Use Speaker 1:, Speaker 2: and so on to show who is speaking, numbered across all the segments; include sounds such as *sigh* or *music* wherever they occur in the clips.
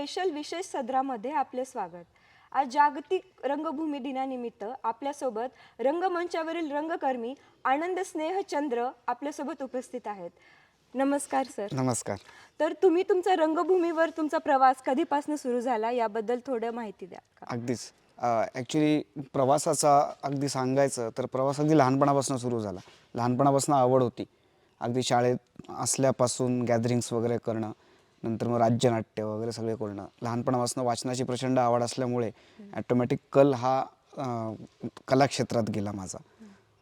Speaker 1: Special विशेष सदरामध्ये आपले स्वागत. आज जागतिक रंगभूमी दिनानिमित्त आपल्यासोबत रंगमंचावरील रंगकर्मी आनंद स्नेह चंद्र आपल्यासोबत उपस्थित आहेत. नमस्कार सर.
Speaker 2: नमस्कार.
Speaker 1: तर तुम्ही तुमचा रंगभूमीवर तुमचा प्रवास कधीपासून सुरू झाला याबद्दल थोडं माहिती द्या का?
Speaker 2: अगदीच. ॲक्च्युली प्रवासाचा अगदी सांगायचं तर प्रवास अगदी लहानपणापासून सुरू झाला. लहानपणापासून आवड होती. अगदी शाळेत असल्यापासून गॅदरिंग्स वगैरे करणं नंतर मग राज्यनाट्य वगैरे सगळे करणं लहानपणापासून वाचनाची प्रचंड आवड असल्यामुळे ॲटोमॅटिक कल हा कलाक्षेत्रात गेला माझा.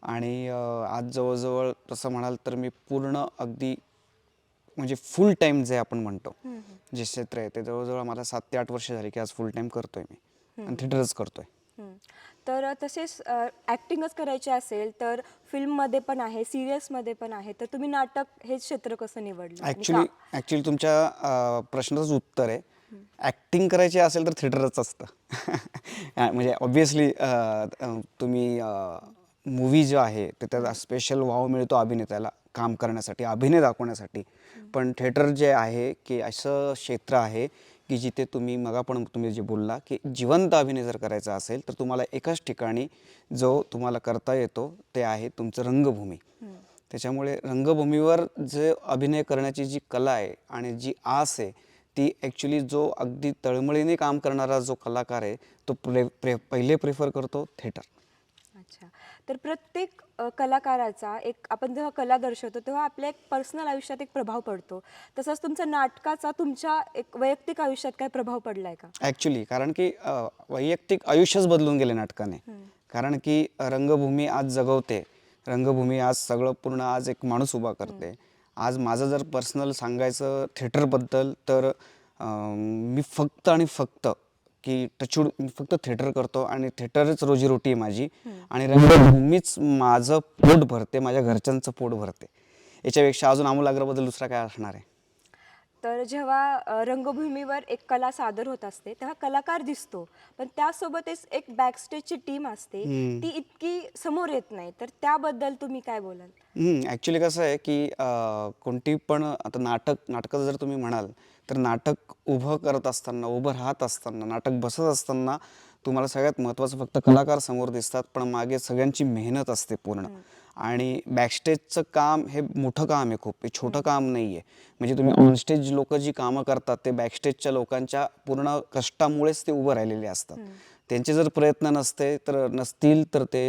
Speaker 2: आणि आज जवळजवळ तसं म्हणाल तर मी पूर्ण अगदी म्हणजे फुल टाईम जे आपण म्हणतो जे क्षेत्र आहे ते जवळजवळ मला सात ते आठ वर्ष झाली की आज फुल टाईम करतोय मी. आणि थिएटरच करतोय.
Speaker 1: तर तसेच ॲक्टिंगच करायचे असेल तर फिल्ममध्ये पण आहे सिरियल्समध्ये पण आहे. तर तुम्ही नाटक हे क्षेत्र कसं निवडलं?
Speaker 2: ॲक्च्युली? ॲक्च्युली तुमच्या अं, प्रश्नाचं उत्तर आहे. ॲक्टिंग करायची असेल तर थिएटरच असतं. *laughs* म्हणजे ऑब्विसली तुम्ही मूवी जो आहे ते त्याचा स्पेशल वाव मिळतो अभिनेत्याला काम करण्यासाठी अभिनय दाखवण्यासाठी. पण थिएटर जे आहे की असं क्षेत्र आहे की जिथे तुम्ही मगापण तुम्ही जे बोलला की जिवंत अभिनय जर करायचा असेल तर तुम्हाला एकाच ठिकाणी जो तुम्हाला करता येतो ते आहे तुमचं रंगभूमी. त्याच्यामुळे रंगभूमीवर जे अभिनय करण्याची जी कला आहे आणि जी आस आहे ती ॲक्च्युली जो अगदी तळमळीने काम करणारा जो कलाकार आहे तो प्रे प्रे पहिले प्रेफर करतो थिएटर
Speaker 1: अच्छा. तर प्रत्येक अ, कलाकाराचा एक आपण जेव्हा कला दर्शवतो तेव्हा आपल्या एक पर्सनल आयुष्यात एक प्रभाव पडतो. तसंच तुमच्या नाटकाचा तुमच्या एक वैयक्तिक आयुष्यात काय प्रभाव पडलाय का?
Speaker 2: ॲक्च्युली कारण की अ, वैयक्तिक आयुष्यच बदलून गेले नाटकाने. कारण की रंगभूमी आज जगवते. रंगभूमी आज सगळं पूर्ण आज एक माणूस उभा करते. आज माझं जर पर्सनल सांगायचं थिएटरबद्दल तर मी फक्त आणि फक्त की टचूड मी फक्त थिएटर करतो आणि थिएटरच रोजीरोटी आहे माझी. आणि रंगभूमीच माझं पोट भरते माझ्या घरच्यांचं पोट भरते. याच्यापेक्षा अजून आमूलाग्राबद्दल दुसरा काय असणार आहे?
Speaker 1: तर जेव्हा अ, रंगभूमीवर एक कला सादर होत असते तेव्हा कलाकार दिसतो. पण त्यासोबतच एक बॅकस्टेजची टीम असते. ती इतकी समोर येत नाही. तर त्याबद्दल तुम्ही काय बोलाल?
Speaker 2: ॲक्च्युली कसं आहे की अं, कोणती पण आता नाटक नाटकाचं जर तुम्ही म्हणाल तर नाटक उभं करत असताना उभं राहत असताना नाटक बसत असताना तुम्हाला सगळ्यात महत्त्वाचं फक्त कलाकार समोर दिसतात पण मागे सगळ्यांची मेहनत असते पूर्ण. आणि बॅकस्टेजचं काम हे मोठं काम आहे खूप हे छोटं काम नाही आहे म्हणजे तुम्ही ऑनस्टेज लोक जी कामं करतात ते बॅकस्टेजच्या लोकांच्या पूर्ण कष्टामुळेच ते उभं राहिलेले असतात. त्यांचे जर प्रयत्न नसते तर नसतील तर ते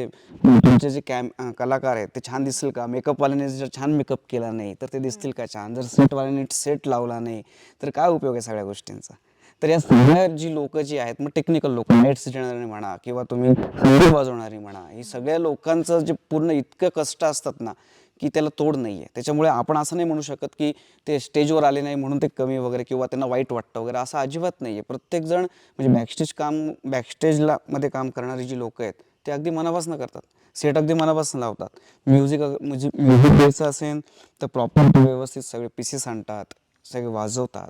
Speaker 2: तुमचे जे कॅम कलाकार आहेत ते छान दिसतील का? मेकअपवाल्याने जर छान मेकअप केला नाही तर ते दिसतील का छान? जर सेटवाल्याने सेट लावला नाही तर काय उपयोग आहे सगळ्या गोष्टींचा? तर या सगळ्या जी लोक जी आहेत मग टेक्निकल लोक नेट्स सिजणारी म्हणा किंवा तुम्ही वाजवणारी म्हणा ही सगळ्या लोकांचं जे पूर्ण इतकं कष्ट असतात ना की त्याला तोड नाही आहे त्याच्यामुळे आपण असं नाही म्हणू शकत की ते स्टेजवर आले नाही म्हणून ते कमी वगैरे किंवा त्यांना वाईट वाटतं वगैरे असं अजिबात नाही आहे प्रत्येकजण म्हणजे बॅकस्टेज काम बॅकस्टेजला मध्ये काम करणारी जी लोक आहेत ते अगदी मनापासून करतात. सेट अगदी मनापासून लावतात. म्युझिक म्हणजे म्युझिक द्यायचं असेल तर प्रॉपर व्यवस्थित सगळे पीसेस आणतात सगळे वाजवतात.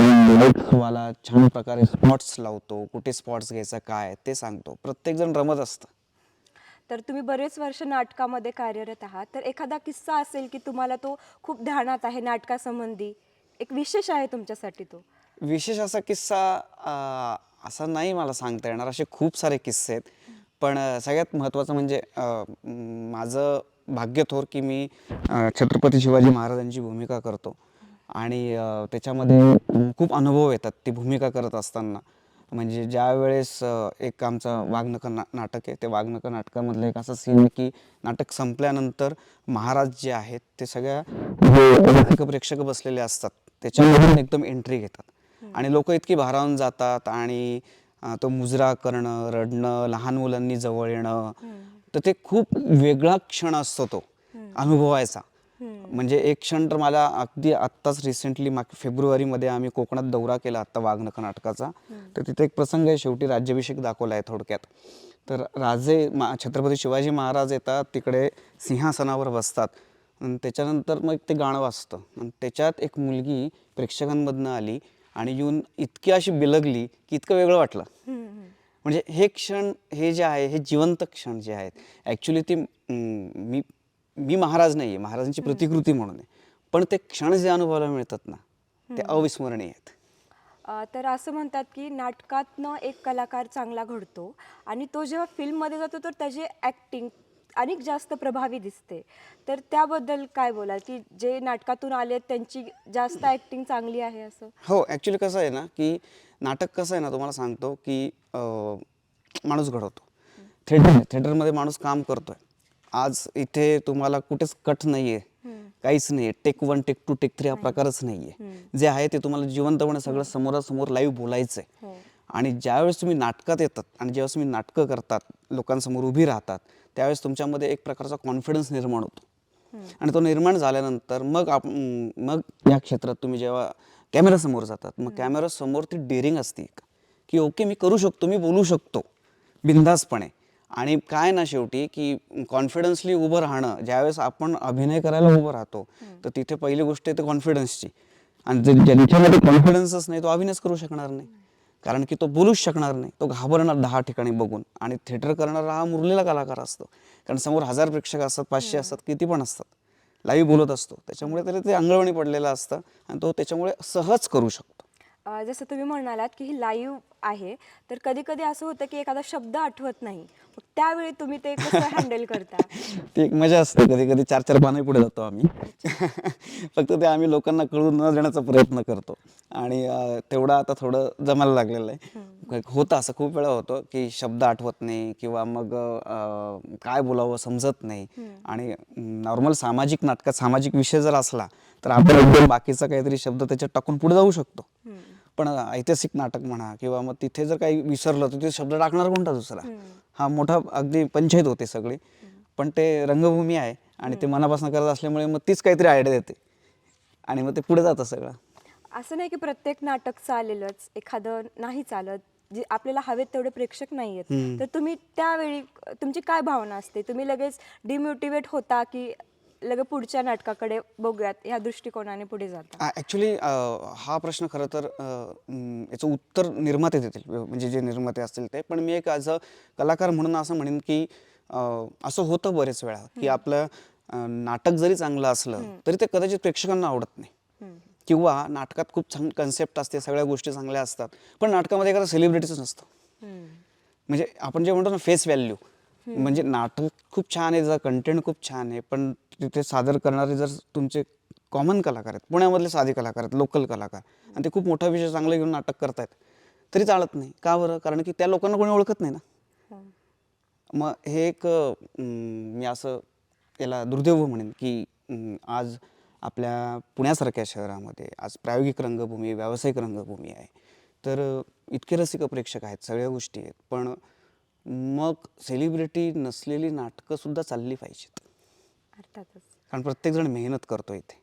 Speaker 2: लाईट्सवाला छान प्रकारे स्पॉट्स लावतो कुठे स्पॉट्स घ्यायचा काय ते सांगतो. प्रत्येकजण रमत असतं.
Speaker 1: तर तुम्ही बरेच वर्ष नाटकामध्ये कार्यरत आहात. तर एखादा किस्सा असेल की तुम्हाला तो खूप ध्यानात आहे नाटकासंबंधी. एक विशेष आहे तुमच्यासाठी तो.
Speaker 2: विशेष असा किस्सा असा नाही मला सांगता येणार. असे खूप सारे किस्से आहेत. पण सगळ्यात महत्त्वाचं म्हणजे माझं भाग्य थोर की मी छत्रपती शिवाजी महाराजांची भूमिका करतो. आणि त्याच्यामध्ये खूप अनुभव येतात ती भूमिका करत असताना. म्हणजे ज्या वेळेस एक आमचं वाघनकर ना नाटक आहे ते वाघनकर नाटकामधलं एक असं सीन आहे की नाटक संपल्यानंतर महाराज जे आहेत ते सगळ्या रसिक प्रेक्षक बसलेले असतात. त्याच्यामधून एकदम एंट्री घेतात. आणि लोक इतकी भारावून जातात आणि तो मुजरा करणं रडणं लहान मुलांनी जवळ येणं तर ते खूप वेगळा क्षण असतो तो अनुभवायचा. म्हणजे एक क्षण तर मला अगदी आत्ताच रिसेंटली फेब्रुवारीमध्ये आम्ही कोकणात दौरा केला आत्ता वाघनख नाटकाचा. तर तिथे एक प्रसंग आहे शेवटी राज्याभिषेक दाखवला आहे थोडक्यात. तर राजे मा छत्रपती शिवाजी महाराज येतात तिकडे सिंहासनावर बसतात. आणि त्याच्यानंतर मग ते गाणं वाजतं. आणि त्याच्यात एक मुलगी प्रेक्षकांमधनं आली आणि येऊन इतकी अशी बिलगली की इतकं वेगळं वाटलं. म्हणजे हे क्षण हे जे आहे हे जिवंत क्षण जे आहेत ॲक्च्युली ती मी मी महाराज नाही आहे महाराजांची प्रतिकृती म्हणून आहे. पण ते क्षण जे अनुभवायला मिळतात ना ते अविस्मरणीय आहेत.
Speaker 1: अ, तर असं म्हणतात की नाटकातनं एक कलाकार चांगला घडतो आणि तो जेव्हा फिल्ममध्ये जातो तर त्याची ॲक्टिंग अनेक जास्त प्रभावी दिसते. तर त्याबद्दल काय बोलाल? की जे नाटकातून आले त्यांची जास्त ॲक्टिंग चांगली आहे असं?
Speaker 2: हो ॲक्च्युली कसं आहे ना की नाटक कसं आहे ना तुम्हाला सांगतो की अं, माणूस घडवतो. थिएटर थिएटरमध्ये माणूस काम करतोय. आज इथे तुम्हाला कुठेच कट नाही आहे काहीच नाही take one take two take three हा प्रकारच नाही आहे जे आहे ते तुम्हाला जिवंतपणे सगळं समोरासमोर लाईव्ह बोलायचं आहे
Speaker 1: हो.
Speaker 2: आणि ज्यावेळेस तुम्ही नाटकात येतात आणि ज्यावेळेस तुम्ही नाटकं करतात लोकांसमोर उभी राहतात त्यावेळेस तुमच्यामध्ये एक प्रकारचा कॉन्फिडन्स निर्माण होतो. आणि तो निर्माण झाल्यानंतर मग आप मग या क्षेत्रात तुम्ही जेव्हा कॅमेरासमोर जातात मग कॅमेरासमोर ती डेअरिंग असते की ओके मी करू शकतो मी बोलू शकतो. बिंदासपणे आणि काय ना शेवटी की कॉन्फिडन्सली उभं राहणं ज्यावेळेस आपण अभिनय करायला उभं राहतो तर तिथे पहिली गोष्ट येते कॉन्फिडन्सची आणि ज्यांच्यामध्ये कॉन्फिडन्सच नाही तो अभिनयच करू शकणार नाही. कारण की तो बोलूच शकणार नाही. तो घाबरणार दहा ठिकाणी बघून. आणि थिएटर करणारा हा मुरलेला कलाकार असतो. कारण समोर हजार प्रेक्षक असतात पाचशे असतात किती पण असतात. लाईव्ह बोलत असतो. त्याच्यामुळे त्याला ते अंगवणी पडलेलं असतं आणि तो त्याच्यामुळे सहज करू शकतो.
Speaker 1: अ, जसं तुम्ही म्हणालात की ही लाईव्ह आहे तर कधी कधी असं होतं की एखादा शब्द आठवत नाही. मग त्यावेळी तुम्ही ते कसं *laughs* हँडल करता?
Speaker 2: ती एक मजा असते. कधी कधी चार चार पाने पुढे जातो आम्ही. *laughs* फक्त ते आम्ही लोकांना कळून न देण्याचा प्रयत्न करतो. आणि अं, तेवढं आता थोडं जमायला लागलेलं आहे. होतं असं खूप वेळा होतं की शब्द आठवत नाही किंवा मग अं, काय बोलावं समजत नाही. आणि नॉर्मल सामाजिक नाटकात सामाजिक विषय जर असला तर आपण एकदम बाकीचा काहीतरी शब्द त्याच्यात टाकून पुढे जाऊ शकतो. पण ऐतिहासिक नाटक म्हणा किंवा मग तिथे जर काही विसरलं तर तिथे शब्द टाकणार कोणता दुसरा? हा मोठा अगदी पंचायत होते सगळी. पण ते रंगभूमी आहे आणि ते मनापासून करत असल्यामुळे मग तीच काहीतरी आयडिया देते. आणि मग ते पुढे जातं सगळं.
Speaker 1: असं नाही की प्रत्येक नाटक चालेलच एखादं नाही चालत जे आपल्याला हवेत तेवढे प्रेक्षक नाही आहेत. तर तुम्ही त्यावेळी तुमची काय भावना असते? तुम्ही लगेच डिमोटिवेट होता की लगे पुढच्या नाटकाकडे बघूयात या दृष्टिकोनाने पुढे जाता.
Speaker 2: ॲक्च्युली हा प्रश्न खरं तर अं, म, याचं उत्तर निर्माते देतील. म्हणजे जे निर्माते असतील ते. पण मी एक ॲज अ कलाकार म्हणून असं म्हणेन की अं, असं होतं बरेच वेळा की आपलं अं, नाटक जरी चांगलं असलं तरी ते कदाचित प्रेक्षकांना आवडत नाही. किंवा नाटकात खूप छान कन्सेप्ट असते सगळ्या गोष्टी चांगल्या असतात. पण नाटकामध्ये एखादा सेलिब्रिटीच नसतं. म्हणजे आपण जे म्हणतो ना फेस व्हॅल्यू म्हणजे नाटक खूप छान आहे त्याचा कंटेंट खूप छान आहे पण तिथे सादर करणारे जर तुमचे कॉमन कलाकार आहेत पुण्यामधले साधे कलाकार आहेत लोकल कलाकार आणि ते खूप मोठा विषय चांगला घेऊन नाटक करतायत तरी चालत नाही. का बरं? कारण की त्या लोकांना कोणी ओळखत नाही ना. मग हे एक मी असं याला दुर्दैव म्हणेन की आज आपल्या पुण्यासारख्या शहरामध्ये आज प्रायोगिक रंगभूमी व्यावसायिक रंगभूमी आहे. तर इतके रसिक प्रेक्षक आहेत सगळ्या गोष्टी आहेत पण मग सेलिब्रिटी नसलेली नाटकं सुद्धा चालली पाहिजेत.
Speaker 1: अर्थातच.
Speaker 2: कारण प्रत्येकजण मेहनत करतो इथे.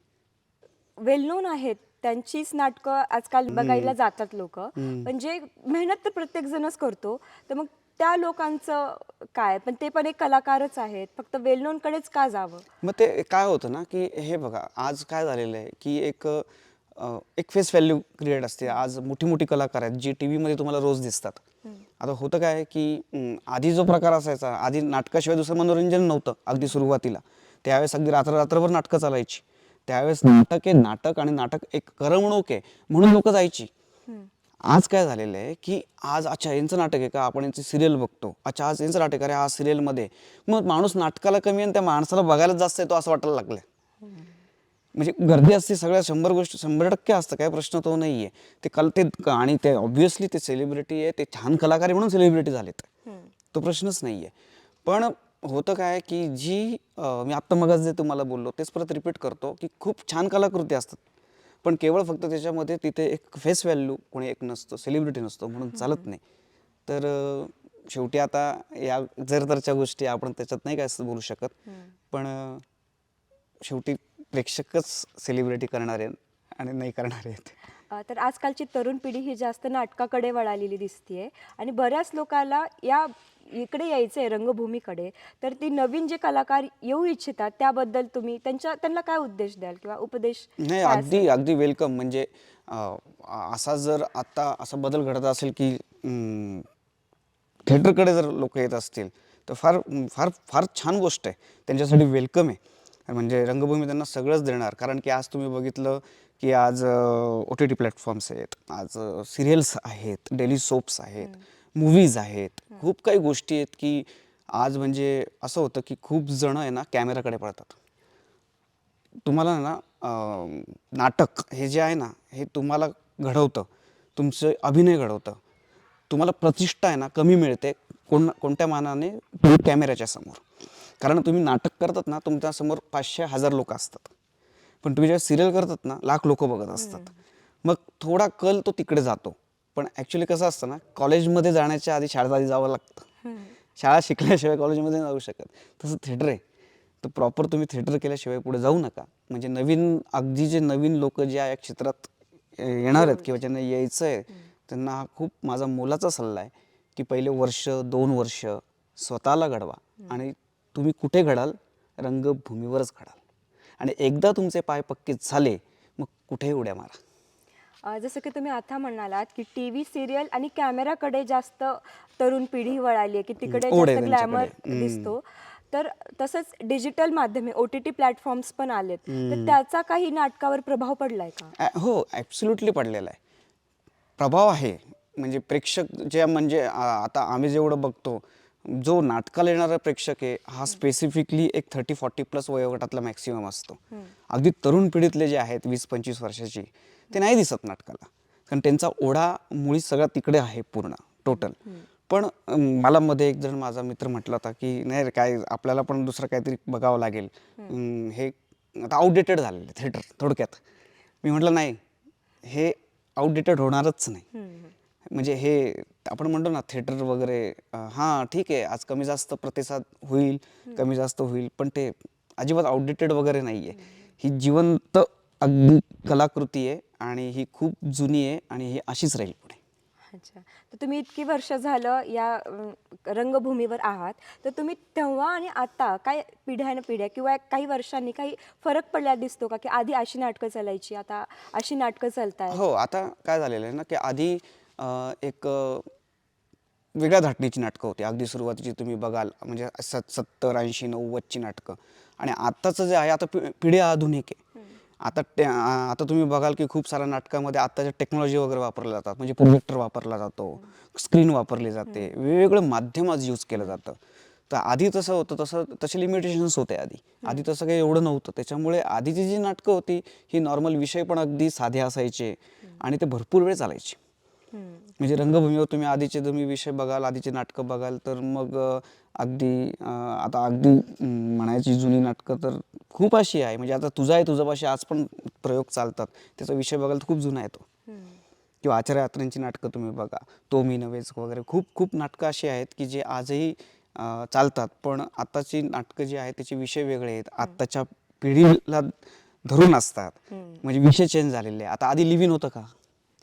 Speaker 1: वेल नोन आहेत. त्यांचीच नाटकं आजकाल बघायला जातात लोक. पण जे मेहनत तर प्रत्येक जणच करतो. तर मग त्या लोकांचं काय? पण ते पण एक कलाकारच आहेत. फक्त वेल नोन कडेच का जावं?
Speaker 2: मग ते काय होतं ना की हे बघा आज काय झालेलं आहे की एक अं, एक फेस व्हॅल्यू क्रिएट असते. आज मोठी मोठी कलाकार आहेत जी टी व्हीमध्ये तुम्हाला रोज दिसतात. आता होतं काय की आधी जो प्रकार असायचा आधी नाटकाशिवाय दुसरं मनोरंजन नव्हतं अगदी सुरुवातीला. त्यावेळेस अगदी रात्र रात्रभर नाटकं चालायची. त्यावेळेस नाटक आहे नाटक आणि नाटक एक करमणूक आहे म्हणून लोक जायची. आज काय झालेलं आहे की आज अच्छा यांचं नाटक आहे का? आपण यांची सिरियल बघतो. अच्छा आज यांचं नाटक आहे अरे हा सिरियलमध्ये. मग माणूस नाटकाला कमी आणि त्या माणसाला बघायला जास्त येतो असं वाटायला लागलं म्हणजे गर्दी असते सगळ्या शंभर गोष्टी शंभर टक्के असतं काय प्रश्न तो नाही आहे ते कल ते आणि ते ऑब्व्हियसली ते सेलिब्रिटी आहे ते छान कलाकार म्हणून सेलिब्रिटी झालेत. तो प्रश्नच नाही आहे पण होतं काय की जी मी आत्ता मगच जे तुम्हाला बोललो तेच परत रिपीट करतो की खूप छान कलाकृती असतात. पण केवळ फक्त त्याच्यामध्ये तिथे एक फेस व्हॅल्यू कोणी एक नसतो सेलिब्रिटी नसतो म्हणून चालत नाही. तर शेवटी आता या जर तरच्या गोष्टी आपण त्याच्यात नाही काय असं बोलू शकत. पण शेवटी प्रेक्षकच सेलिब्रिटी करणारे आणि नाही करणारे आहेत.
Speaker 1: तर आजकालची तरुण पिढी ही जास्त नाटकाकडे वळालेली दिसतीये आणि बऱ्याच लोकांना या इकडे यायचं आहे रंगभूमीकडे. तर ती नवीन जे कलाकार येऊ इच्छितात त्याबद्दल तुम्ही त्यांच्या त्यांना काय उद्देश द्याल किंवा उपदेश
Speaker 2: नाही
Speaker 1: काय
Speaker 2: अगदी अगदी वेलकम म्हणजे अं, असा जर आता असा बदल घडत असेल की अं, थिएटरकडे जर लोक येत असतील तर फार फार फार छान गोष्ट आहे. त्यांच्यासाठी वेलकम आहे. म्हणजे रंगभूमी त्यांना सगळंच देणार. कारण की आज तुम्ही बघितलं की आज ओ टी टी प्लॅटफॉर्म्स आहेत. आज सिरियल्स आहेत डेली सोप्स आहेत मूवीज आहेत. खूप काही गोष्टी आहेत की आज म्हणजे असं होतं की खूप जण आहे ना कॅमेराकडे पळतात. तुम्हाला ना नाटक हे जे आहे ना हे तुम्हाला घडवतं. तुमचं अभिनय घडवतं. तुम्हाला प्रतिष्ठा आहे ना कमी मिळते कोण कोणत्या मानाने? कॅमेऱ्याच्या समोर. कारण तुम्ही नाटक करतात ना तुमच्यासमोर पाचशे हजार लोक असतात. पण तुम्ही जेव्हा सिरियल करतात ना लाख लोक बघत असतात. मग थोडा कल तो तिकडे जातो. पण ॲक्च्युली कसं असतं ना कॉलेजमध्ये जाण्याच्या आधी शाळेत आधी जावं लागतं. शाळा शिकल्याशिवाय कॉलेजमध्ये जाऊ शकत. तसं थिएटर आहे. तर प्रॉपर तुम्ही थिएटर केल्याशिवाय पुढे जाऊ नका. म्हणजे नवीन अगदी जे नवीन लोक जे या क्षेत्रात येणार आहेत किंवा ज्यांना यायचं आहे त्यांना हा खूप माझा मोलाचा सल्ला आहे की पहिले वर्ष दोन वर्ष स्वतःला घडवा. आणि तुम्ही कुठे घडाल? रंगभूमीवरच घडाल. आणि एकदा तुमचे पाय पक्के झाले मग कुठेही उड्या मारा.
Speaker 1: जसं की तुम्ही आता म्हणालात की टी व्ही सिरियल आणि कॅमेराकडे जास्त तरुण पिढी वळाली आहे की तिकडे जास्त ग्लॅमर. दिसतो. तर तसंच डिजिटल माध्यमे ओ टी टी प्लॅटफॉर्म्स पण आलेत. तर त्याचा काही नाटकावर प्रभाव पडलाय का?
Speaker 2: हो ॲब्सुल्युटली पडलेला आहे. प्रभाव आहे. म्हणजे प्रेक्षक जे म्हणजे आता आम्ही जेवढं बघतो जो नाटकाला येणारा प्रेक्षक आहे हा स्पेसिफिकली एक थर्टी फॉर्टी प्लस वयोगटातला मॅक्सिमम असतो. अगदी तरुण पिढीतले जे आहेत वीस पंचवीस वर्षाची ते नाही दिसत नाटकाला. कारण त्यांचा ओढा मुळी सगळा तिकडे आहे पूर्ण टोटल पण मला मध्ये एक जण माझा मित्र म्हटला होता की नाही रे काय आपल्याला पण दुसरं काहीतरी बघावं लागेल. हे आता आउटडेटेड झालेलं थिएटर थोडक्यात. मी म्हटलं नाही हे आउटडेटेड होणारच नाही. म्हणजे हे आपण म्हणतो ना थिएटर वगैरे हां ठीक आहे आज कमी जास्त प्रतिसाद होईल कमी जास्त होईल पण ते अजिबात आउटडेटेड वगैरे नाही आहे ही जिवंत अगदी कलाकृती आहे आणि ही खूप जुनी आहे आणि ही अशीच राहील पुढे.
Speaker 1: अच्छा. तर तुम्ही इतकी वर्ष झालं या रंगभूमीवर आहात. तर तुम्ही तेव्हा आणि आता काय पिढ्यान पिढ्या किंवा काही वर्षांनी काही फरक पडला दिसतो का? की आधी अशी नाटकं चालायची आता अशी नाटकं चालतायत?
Speaker 2: हो आता काय झालेलं आहे ना की आधी एक वेगळ्या धाटणीची नाटकं होती. अगदी सुरुवातीची तुम्ही बघाल म्हणजे सत सत्तर ऐंशी नव्वदची नाटकं. आणि आत्ताचं जे आहे आता पि पिढी आधुनिक आहे. आता ते आ- आता तुम्ही बघाल की खूप साऱ्या नाटकामध्ये आत्ताच्या टेक्नॉलॉजी वगैरे वापरल्या जातात म्हणजे प्रोजेक्टर वापरला जातो स्क्रीन वापरली जाते वेगवेगळं माध्यम आज यूज केलं जातं. तर आधी तसं होतं तसं तसे लिमिटेशन्स होते आधी. आधी तसं काही एवढं नव्हतं. त्याच्यामुळे आधीची जी नाटकं होती ही नॉर्मल विषय पण अगदी साधे असायचे आणि ते भरपूर वेळ चालायचे. म्हणजे रंगभूमीवर तुम्ही आधीचे तुम्ही विषय बघाल आधीचे नाटकं बघाल तर मग अगदी आता अगदी म्हणायची जुनी नाटकं तर खूप अशी आहे. म्हणजे आता तुझा आहे तुझापाशी आज पण प्रयोग चालतात. त्याचा विषय बघाल तर खूप जुना आहे तो.
Speaker 1: हम्म.
Speaker 2: किंवा आचार्य यात्रांची नाटकं तुम्ही बघा. तो मी नव्हेच वगैरे. खूप खूप नाटकं अशी आहेत की जे आजही चालतात. पण आताची नाटकं जी आहेत त्याचे विषय वेगळे आहेत. आत्ताच्या पिढीला धरून असतात. म्हणजे विषय चेंज झालेले आता आधी लिव्हिन होतं का?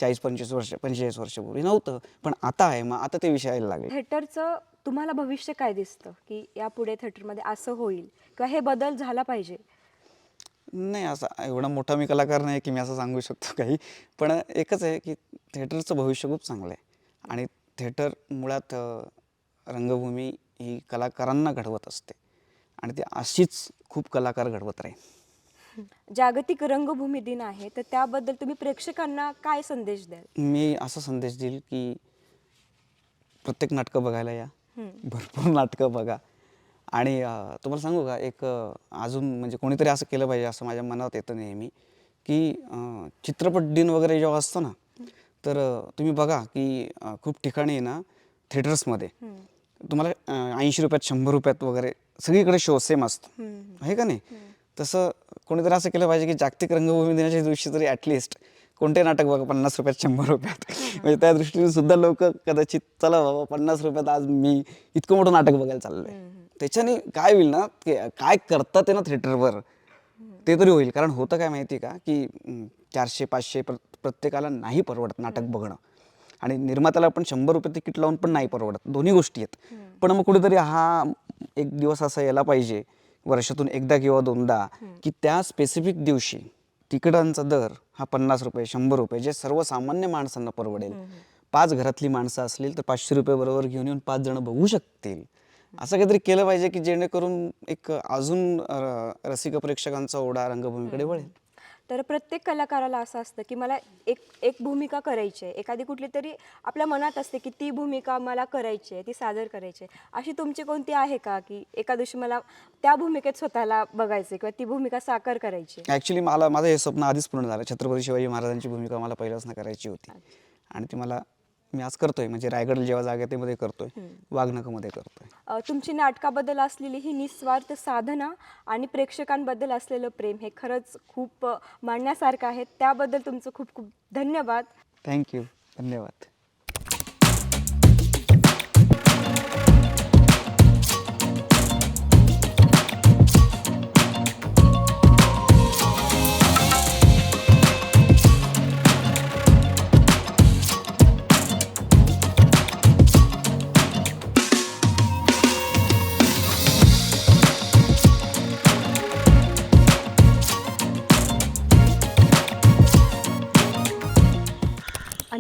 Speaker 2: चाळीस पंचवीस वर्ष पंचेचाळीस वर्षापूर्वी नव्हतं. पण आता आहे मग आता ते विषय यायला लागले.
Speaker 1: थिएटरचं तुम्हाला भविष्य काय दिसतं? की यापुढे थिएटरमध्ये असं होईल किंवा हे बदल झाला पाहिजे?
Speaker 2: नाही असं एवढा मोठा मी कलाकार नाही की मी असं सांगू शकतो काही. पण एकच आहे की थिएटरचं भविष्य खूप चांगलं आहे. आणि थिएटर मुळात रंगभूमी ही कलाकारांना घडवत असते. आणि ती अशीच खूप कलाकार घडवत राहील.
Speaker 1: जागतिक रंगभूमी दिन आहे तर त्याबद्दल तुम्ही प्रेक्षकांना काय संदेश द्याल
Speaker 2: मी असा संदेश देईल की प्रत्येक नाटकं बघायला या. भरपूर नाटकं बघा आणि तुम्हाला सांगू का एक अजून म्हणजे कोणीतरी असं केलं पाहिजे असं माझ्या मनात येतं नेहमी की चित्रपट दिन वगैरे जेव्हा असतो ना तर तुम्ही बघा की खूप ठिकाणी ना थिएटर्समध्ये. तुम्हाला ऐंशी रुपयात शंभर रुपयात वगैरे सगळीकडे शो सेम असतो. आहे का नाही तसं कोणीतरी असं केलं पाहिजे की जागतिक रंगभूमी दिनाच्या दिवशी तरी ॲटलिस्ट कोणते नाटक बघा पन्नास रुपयात शंभर रुपयात. म्हणजे त्या दृष्टीने सुद्धा लोक कदाचित चला बाबा पन्नास रुपयात आज मी इतकं मोठं नाटक बघायला चाललंय. त्याच्याने काय होईल ना काय करतात ते ना थिएटरवर ते तरी होईल. कारण होतं काय माहिती का की चारशे पाचशे प्र प्रत्येकाला नाही परवडत नाटक बघणं. आणि निर्मात्याला पण शंभर रुपये तिकीट लावून पण नाही परवडत. दोन्ही गोष्टी आहेत. पण मग कुठेतरी हा एक दिवस असा यायला पाहिजे वर्षातून एकदा किंवा दोनदा की त्या स्पेसिफिक दिवशी तिकिटांचा दर हा पन्नास रुपये शंभर रुपये जे सर्वसामान्य माणसांना परवडेल. पाच घरातली माणसं असतील तर पाचशे रुपये बरोबर घेऊन येऊन पाच जण बघू शकतील. असं काहीतरी केलं पाहिजे की जेणेकरून एक अजून रसिक प्रेक्षकांचा ओढा रंगभूमीकडे वळेल.
Speaker 1: तर प्रत्येक कलाकाराला असं असतं की मला एक एक भूमिका करायची आहे. एखादी कुठली तरी आपल्या मनात असते की ती भूमिका मला करायची आहे ती सादर करायची आहे. अशी तुमची कोणती आहे का की एका दिवशी मला त्या भूमिकेत स्वतःला बघायचं किंवा ती भूमिका साकार करायची
Speaker 2: ॲक्च्युली मला माझं हे स्वप्न आधीच पूर्ण झालं. छत्रपती शिवाजी महाराजांची भूमिका मला पहिल्याच करायची होती. आणि ती मला मी आज करतोय म्हणजे रायगड जेव्हा जागेतेमध्ये करतोय वाघनकमध्ये करतोय.
Speaker 1: अ, तुमची नाटकाबद्दल असलेली ही निस्वार्थ साधना आणि प्रेक्षकांबद्दल असलेलं प्रेम हे खरंच खूप अ, मानण्यासारखं आहे. त्याबद्दल तुमचं खूप खूप धन्यवाद.
Speaker 2: थँक्यू धन्यवाद.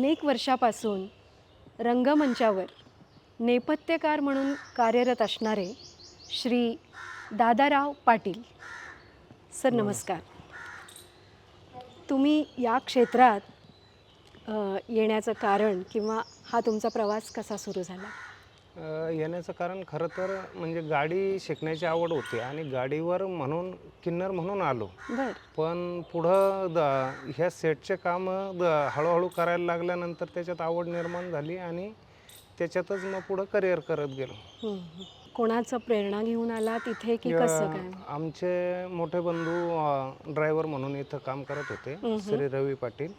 Speaker 3: अनेक वर्षापासून रंगमंचावर नेपथ्यकार म्हणून कार्यरत असणारे श्री दादाराव पाटील. सर नमस्कार. तुम्ही या क्षेत्रात येण्याचं कारण किंवा हा तुमचा प्रवास कसा सुरू झाला?
Speaker 4: येण्याचं कारण खरं तर म्हणजे गाडी शिकण्याची आवड होती आणि गाडीवर म्हणून किन्नर म्हणून आलो. पण पुढं द ह्या सेटचे काम द हळूहळू करायला लागल्यानंतर त्याच्यात आवड निर्माण झाली आणि त्याच्यातच मग पुढं करिअर करत गेलो.
Speaker 3: कोणाचं प्रेरणा घेऊन आला तिथे की कसं काय?
Speaker 4: आमचे मोठे बंधू ड्रायव्हर म्हणून इथं काम करत होते श्री रवी पाटील.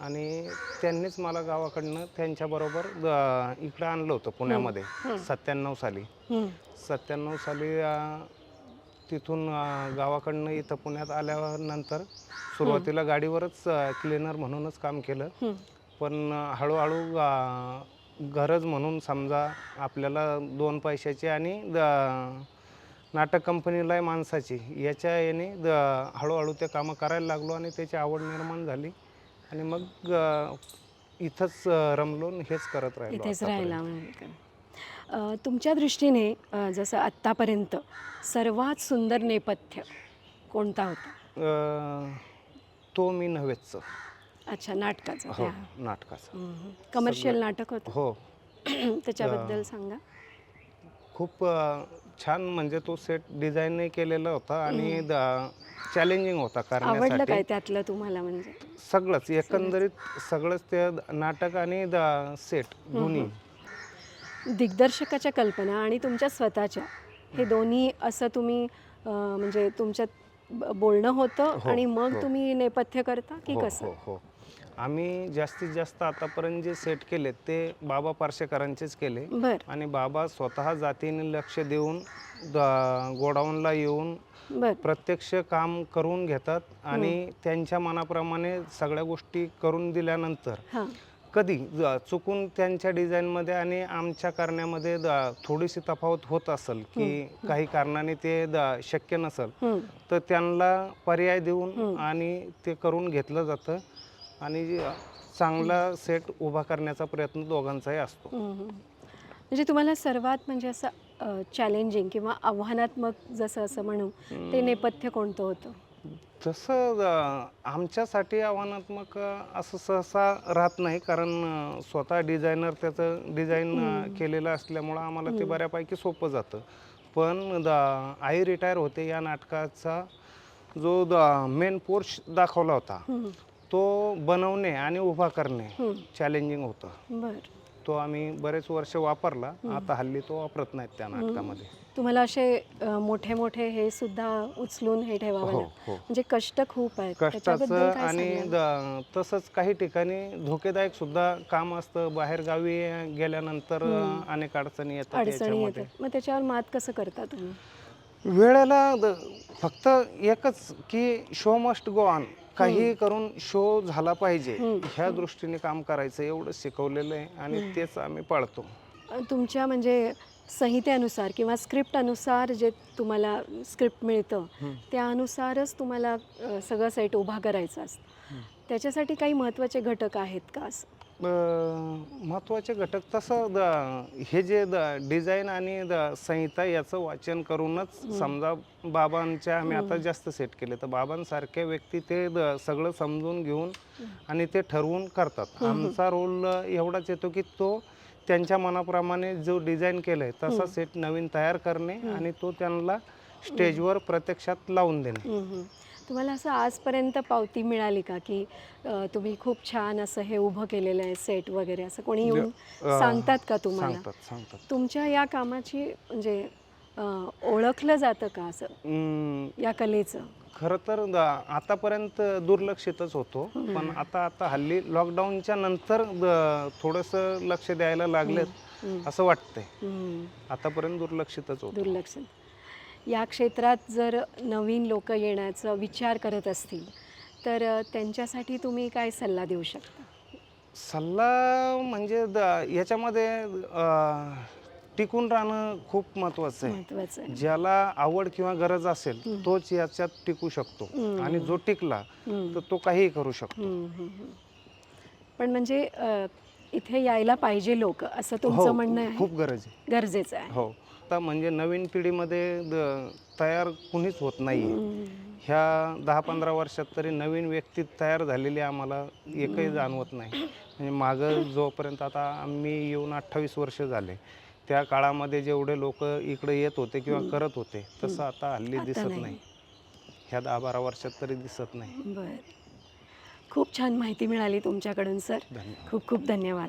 Speaker 4: आणि त्यांनीच मला गावाकडनं त्यांच्याबरोबर इकडं आणलं होतं पुण्यामध्ये सत्त्याण्णव साली. सत्त्याण्णव साली तिथून गावाकडनं इथं पुण्यात आल्यानंतर सुरुवातीला गाडीवरच क्लिनर म्हणूनच काम केलं. पण हळूहळू गरज म्हणून समजा आपल्याला दोन पैशाची आणि द- नाटक कंपनीला आहे माणसाची याच्या याने द- हळूहळू ते कामं करायला लागलो आणि त्याची आवड निर्माण झाली. आणि मग इथंच रमलो हेच करत राहिलो
Speaker 3: इथेच. राहिला तुमच्या दृष्टीने जसं आत्तापर्यंत सर्वात सुंदर नेपथ्य कोणता होता?
Speaker 4: तो मी नव्हेच.
Speaker 3: अच्छा नाटकाचं
Speaker 4: हो नाटकाचं.
Speaker 3: कमर्शियल नाटक होतं?
Speaker 4: हो.
Speaker 3: त्याच्याबद्दल सांगा.
Speaker 4: खूप अ, छान म्हणजे तो सेट डिझाईनही केलेला होता आणि चॅलेंजिंग होता
Speaker 3: आवडलं काय
Speaker 4: करण्यासाठी
Speaker 3: त्यातलं तुम्हाला म्हणजे?
Speaker 4: सगळंच एकंदरीत सगळंच. ते द- नाटक आणि सेट दोन्ही.
Speaker 3: दिग्दर्शकाच्या कल्पना आणि तुमच्या स्वतःच्या हे दोन्ही असं तुम्ही अ, म्हणजे तुमच्यात ब- बोलणं होतं
Speaker 4: हो,
Speaker 3: आणि मग
Speaker 4: हो.
Speaker 3: तुम्ही नेपथ्य करता की
Speaker 4: हो
Speaker 3: कसं?
Speaker 4: हो हो. आम्ही जास्तीत जास्त आतापर्यंत जे सेट केले ते बाबा पार्शेकरांचेच केले.
Speaker 3: बर.
Speaker 4: आणि बाबा स्वतः जातीने लक्ष देऊन द- गोडाऊनला येऊन
Speaker 3: बर.
Speaker 4: प्रत्यक्ष काम करून घेतात आणि त्यांच्या मनाप्रमाणे सगळ्या गोष्टी करून दिल्यानंतर
Speaker 3: हां.
Speaker 4: कधी ज- चुकून त्यांच्या डिझाईनमध्ये आणि आमच्या करण्यामध्ये द- थोडीशी तफावत होत असेल की काही कारणाने ते द- शक्य नसेल. तर त्यांना पर्याय देऊन आणि ते करून घेतलं जातं. आणि चांगला सेट उभा करण्याचा प्रयत्न दोघांचाही असतो.
Speaker 3: म्हणजे तुम्हाला सर्वात म्हणजे असं चॅलेंजिंग किंवा आव्हानात्मक जसं असं म्हणू ते नेपथ्य कोणतं होतं?
Speaker 4: तसं आमच्यासाठी आव्हानात्मक असं सहसा राहत नाही. कारण स्वतः डिझायनर त्याचं डिझाईन केलेलं असल्यामुळं आम्हाला ते बऱ्यापैकी सोपं जातं. पण द आई रिटायर होते या नाटकाचा जो द मेन पोर्श दाखवला होता. तो बनवणे आणि उभा करणे चॅलेंजिंग होतं.
Speaker 3: बर.
Speaker 4: तो आम्ही बरेच वर्ष वापरला. आता हल्ली तो वापरत नाहीत त्या नाटकामध्ये.
Speaker 3: तुम्हाला असे मोठे मोठे हे सुद्धा उचलून हे ठेवावं
Speaker 4: हो, हो.
Speaker 3: म्हणजे कष्ट खूप आहेत. त्याच्याबद्दल
Speaker 4: कष्टाचं
Speaker 3: काय
Speaker 4: आणि
Speaker 3: सांगाल?
Speaker 4: द- तसंच काही ठिकाणी धोकेदायक सुद्धा काम असतं. बाहेर गावी गेल्यानंतर अनेक अडचणी येतात
Speaker 3: अडचणी
Speaker 4: याच्यामध्ये.
Speaker 3: येतात मग त्याच्यावर मात कसं करता तुम्ही?
Speaker 4: वेळेला द- फक्त एकच की शो मस्ट गो ऑन काही करून शो झाला पाहिजे ह्या दृष्टीने काम करायचं एवढं शिकवलेलं आहे आणि तेच आम्ही पाळतो.
Speaker 3: तुमच्या म्हणजे संहितेनुसार किंवा स्क्रिप्ट अनुसार जे तुम्हाला स्क्रिप्ट मिळतं त्यानुसारच तुम्हाला सगळं सेट उभा करायचं असतं. त्याच्यासाठी काही महत्त्वाचे घटक आहेत का असं?
Speaker 4: महत्त्वाचे घटक तसं द हे जे द डिझाईन आणि द संहिता याचं वाचन करूनच समजा बाबांच्या आम्ही आता जास्त सेट केले तर बाबांसारख्या व्यक्ती ते द सगळं समजून घेऊन आणि ते ठरवून करतात. आमचा रोल एवढाच येतो की तो त्यांच्या मनाप्रमाणे जो डिझाईन केलाय तसा सेट नवीन तयार करणे आणि तो त्यांना स्टेजवर प्रत्यक्षात लावून देणे.
Speaker 3: तुम्हाला असं आजपर्यंत पावती मिळाली का की अ, तुम्ही खूप छान असं हे उभं केलेलं आहे सेट वगैरे असं कोणी येऊन
Speaker 4: अ,
Speaker 3: सांगतात का तुम्हाला?
Speaker 4: सांगतात सांगतात.
Speaker 3: तुमच्या या कामाची म्हणजे अ, ओळखलं जातं का असं?
Speaker 4: अं,
Speaker 3: या कलेचं?
Speaker 4: खरं तर द- आतापर्यंत दुर्लक्षितच होतो. पण आता आता हल्ली लॉकडाऊनच्या नंतर द- थोडंसं लक्ष द्यायला लागलेत असं वाटतंय. आतापर्यंत दुर्लक्षितच होतो.
Speaker 3: दुर्लक्ष या क्षेत्रात जर नवीन लोक येण्याचा विचार करत असतील तर त्यांच्यासाठी तुम्ही काय सल्ला देऊ शकता?
Speaker 4: सल्ला म्हणजे द- याच्यामध्ये अं, टिकून राहणं खूप महत्वाचं आहे.
Speaker 3: महत्वाचं आहे.
Speaker 4: ज्याला आवड किंवा गरज असेल तोच याच्यात टिकू शकतो. आणि जो टिकला तर तो काहीही करू शकतो.
Speaker 3: पण म्हणजे अ, इथे यायला पाहिजे लोक असं तुमचं
Speaker 4: हो
Speaker 3: म्हणणं आहे?
Speaker 4: खूप गरज आहे.
Speaker 3: गरजेचं आहे.
Speaker 4: हो. आता म्हणजे नवीन पिढीमध्ये द- तयार कुणीच होत नाही. ह्या दहा पंधरा वर्षात तरी नवीन व्यक्ती तयार झालेली आम्हाला एकही जाणवत नाही. म्हणजे मागं जोपर्यंत आता आम्ही येऊन अठ्ठावीस वर्ष झाले त्या काळामध्ये जेवढे लोक इकडे येत होते किंवा करत होते तसं आता हल्ली दिसत
Speaker 3: नाही.
Speaker 4: नाही. ह्या दहा बारा वर्षात तरी दिसत नाही.
Speaker 3: बरं. खूप छान माहिती मिळाली तुमच्याकडून सर.
Speaker 4: धन्यवाद.
Speaker 3: खूप खूप धन्यवाद.